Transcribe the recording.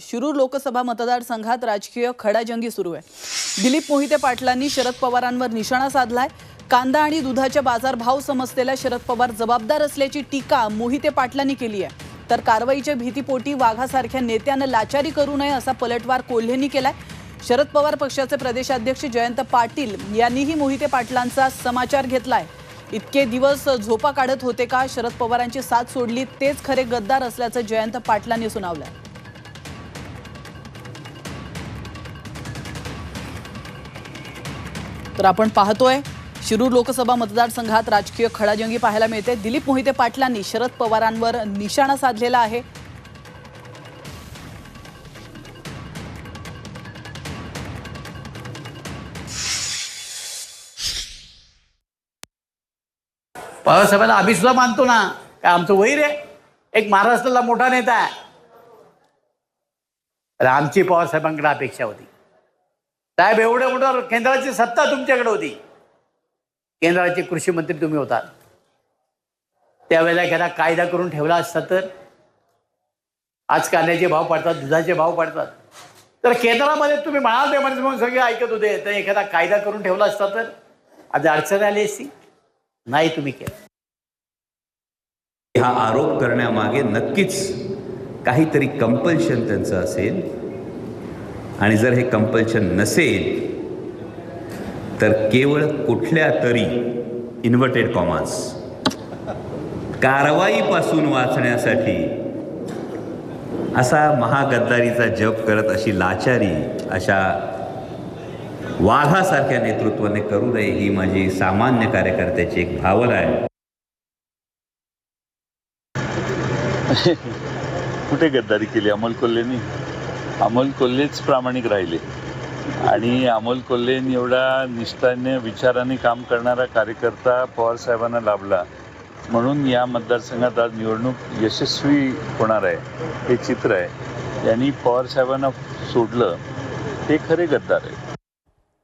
शिरूर लोकसभा मतदारसंघात राजकीय खडाजंगी सुरू आहे. दिलीप मोहिते पाटलांनी शरद पवारांवर निशाणा साधलाय. कांदा आणि दुधाच्या बाजारभाव समजलेल्या शरद पवार जबाबदार असल्याची टीका मोहिते पाटलांनी केली आहे. तर कारवाईच्या भीतीपोटी वाघासारख्या नेत्यानं लाचारी करू नये असा पलटवार कोल्हेंनी केलाय. शरद पवार पक्षाचे प्रदेशाध्यक्ष जयंत पाटील यांनीही मोहिते पाटलांचा समाचार घेतलाय. इतके दिवस झोपा काढत होते का? शरद पवारांची साथ सोडली तेच खरे गद्दार असल्याचं जयंत पाटलांनी सुनावलंय. तर आपण पाहतोय शिरूर लोकसभा मतदारसंघात राजकीय खडाजंगी पाहायला मिळते. दिलीप मोहिते पाटलांनी शरद पवारांवर निशाणा साधलेला आहे. पवारसाहेबांना आम्ही सुद्धा मानतो ना काय आमचं वैर आहे? एक महाराष्ट्राला मोठा नेता आहे. आमची पवारसाहेबांकडे अपेक्षा होती. साहेब एवढं मोठं केंद्राची सत्ता तुमच्याकडे होती. केंद्राचे कृषी मंत्री तुम्ही होतात त्यावेळेला एखादा कायदा करून ठेवला असता तर? आज कांद्याचे भाव पडतात दुधाचे भाव पडतात. तर केंद्रामध्ये तुम्ही म्हणाल ते म्हणजे मग सगळे ऐकत होते. तर एखादा कायदा करून ठेवला असता तर? आज अडचण आली असती नाही तुम्ही केलं. हा आरोप करण्यामागे नक्कीच काहीतरी कंपल्शन त्यांचं असेल. आणि जर हे कंपल्शन नसेल तर केवळ कुठल्या तरी इन्व्हर्टेड कॉमास कारवाईपासून वाचण्यासाठी असा महागद्दारीचा जप करत अशी लाचारी अशा वाघासारख्या नेतृत्वाने करू नये ही माझी सामान्य कार्यकर्त्याची एक भावना आहे. कुठे गद्दारी केली अमोल कोल्हेनी? अमोल कोल्हेच प्रामाणिक राहिले. आणि अमोल कोल्हेन एवढा निष्ठाने विचाराने काम करणारा कार्यकर्ता पवार साहेबांना लाभला. म्हणून या मतदारसंघात आज निवडणूक यशस्वी होणार आहे. हे चित्र आहे. यांनी पवार साहेबांना सोडलं. ते खरे गद्दार आहे